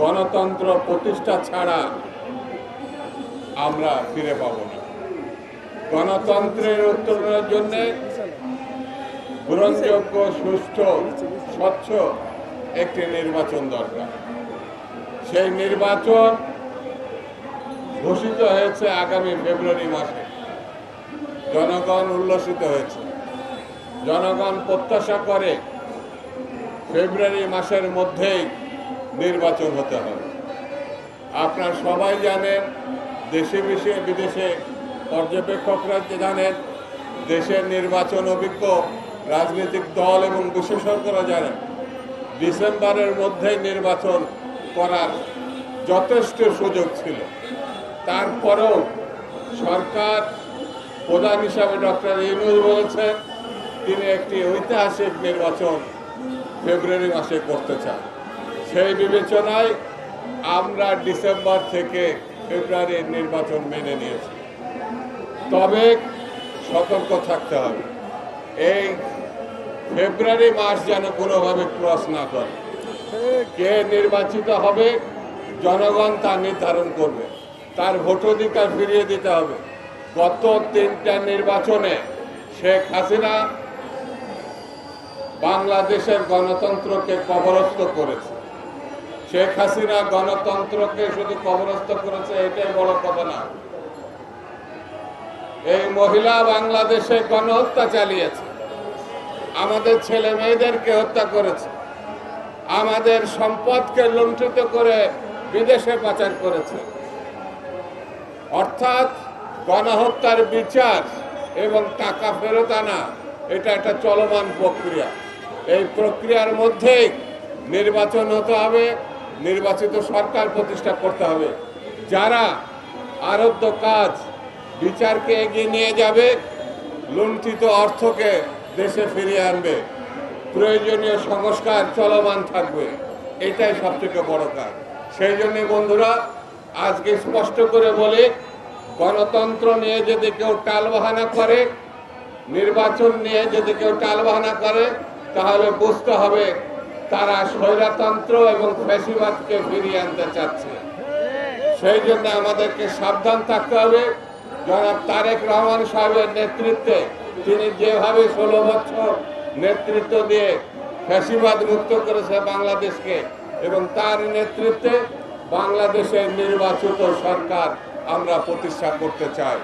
গণতন্ত্র প্রতিষ্ঠা ছাড়া আমরা ফিরে পাব না। গণতন্ত্রের উত্তরণের জন্য গ্রহণযোগ্য, সুষ্ঠু, স্বচ্ছ একটি নির্বাচন দরকার। সেই নির্বাচন ঘোষিত হয়েছে আগামী ফেব্রুয়ারি মাসে। জনগণ উল্লসিত হয়েছে। জনগণ প্রত্যাশা করে ফেব্রুয়ারি মাসের মধ্যেই নির্বাচন হতে হবে। আপনার সবাই জানেন, দেশে বিদেশে বিদেশে পর্যবেক্ষকরা জানেন, দেশের নির্বাচন অভিজ্ঞ রাজনৈতিক দল এবং বিশেষজ্ঞরা জানেন, ডিসেম্বরের মধ্যেই নির্বাচন করার যথেষ্ট সুযোগ ছিল। তারপরেও সরকার প্রধান হিসাবে ডক্টর ইউনুস বলেছেন, তিনি একটি ঐতিহাসিক নির্বাচন ফেব্রুয়ারি মাসে করতে চান। সেই বিবেচনায় আমরা ডিসেম্বর থেকে ফেব্রুয়ারির নির্বাচন মেনে নিয়েছি। তবে সতর্ক থাকতে হবে। এই ফেব্রুয়ারি মাস যেন কোনোভাবে ক্রস না করে। কে নির্বাচিত হবে, জনগণ তা নির্ধারণ করবে। তার ভোটাধিকার ফিরিয়ে দিতে হবে। গত তিনটা নির্বাচনে শেখ হাসিনা বাংলাদেশের গণতন্ত্রকে কবরস্থ করেছে। শেখ হাসিনা গণতন্ত্রকে শুধু কবরস্থ করেছে, এটাই বড় কথা না এই মহিলা বাংলাদেশে গণহত্যা চালিয়েছে। আমাদের ছেলে মেয়েদেরকে হত্যা করেছে। আমাদের সম্পদকে লুণ্ঠিত করে বিদেশে পাচার করেছে। অর্থাৎ গণহত্যার বিচার এবং টাকা ফেরত আনা, এটা একটা চলমান প্রক্রিয়া। এই প্রক্রিয়ার মধ্যেই নির্বাচন হতে হবে। নির্বাচিত সরকার প্রতিষ্ঠা করতে হবে। যারা আরব্ধ কাজ, বিচারকে এগিয়ে নিয়ে যাবে, লুণ্ঠিত অর্থকে দেশে ফিরিয়ে আনবে। প্রয়োজনীয় সংস্কার চলমান থাকবে। এটাই সবথেকে বড় কাজ। সেই জন্য বন্ধুরা, আজকে স্পষ্ট করে বলে, গণতন্ত্র নিয়ে যদি কেউ টালবাহানা করে, নির্বাচন নিয়ে যদি কেউ টালবাহানা করে, তাহলে বুঝতে হবে তারা স্বৈরতন্ত্র এবং ফ্যাসিবাদকে ফিরিয়ে আনতে চাচ্ছে। সেই জন্য আমাদেরকে সাবধান থাকতে হবে। জনাব তারেক রহমান সাহেবের নেতৃত্বে তিনি যেভাবে ষোলো বছর নেতৃত্ব দিয়ে ফ্যাসিবাদ মুক্ত করেছে বাংলাদেশকে এবং তার নেতৃত্বে বাংলাদেশের নির্বাচিত সরকার আমরা প্রতিষ্ঠা করতে চাই।